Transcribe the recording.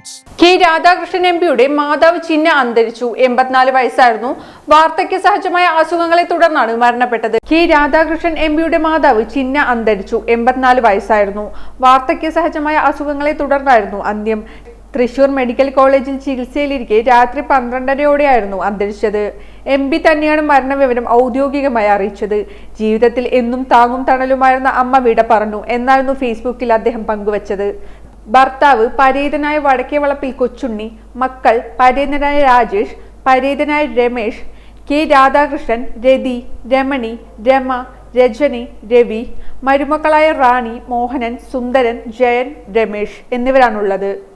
diamonds K Radhakrishnan M പിയുടെ മാതാവ് ചിഹ്ന അന്തരിച്ചു. എൺപത്തിനാല് വയസ്സായിരുന്നു. വാർദ്ധക്യ സഹജമായ അസുഖങ്ങളെ തുടർന്നാണ് മരണപ്പെട്ടത്. കെ രാധാകൃഷ്ണൻ എം പിയുടെ മാതാവ് ചിഹ്ന അന്തരിച്ചു. എൺപത്തിനാല് വയസ്സായിരുന്നു. വാർദ്ധക്യ സഹജമായ അസുഖങ്ങളെ തുടർന്നായിരുന്നു അന്ത്യം. തൃശൂർ മെഡിക്കൽ കോളേജിൽ ചികിത്സയിലിരിക്കെ രാത്രി പന്ത്രണ്ടരയോടെയായിരുന്നു അന്തരിച്ചത്. എം പി തന്നെയാണ് മരണവിവരം ഔദ്യോഗികമായി അറിയിച്ചത്. ജീവിതത്തിൽ എന്നും താങ്ങും തണലുമായിരുന്ന അമ്മ വിട പറഞ്ഞു. എന്നായിരുന്നു ഫേസ്ബുക്കിൽ അദ്ദേഹം പങ്കുവച്ചത്. ഭർത്താവ് പരേതനായ വടക്കേവളപ്പിൽ കൊച്ചുണ്ണി മക്കൾ പരേതനായ രാജേഷ് പരേതനായ രമേഷ് കെ രാധാകൃഷ്ണൻ രതി രമണി രമ രജനി രവി മരുമക്കളായ റാണി മോഹനൻ സുന്ദരൻ ജയൻ രമേഷ് എന്നിവരാണുള്ളത്.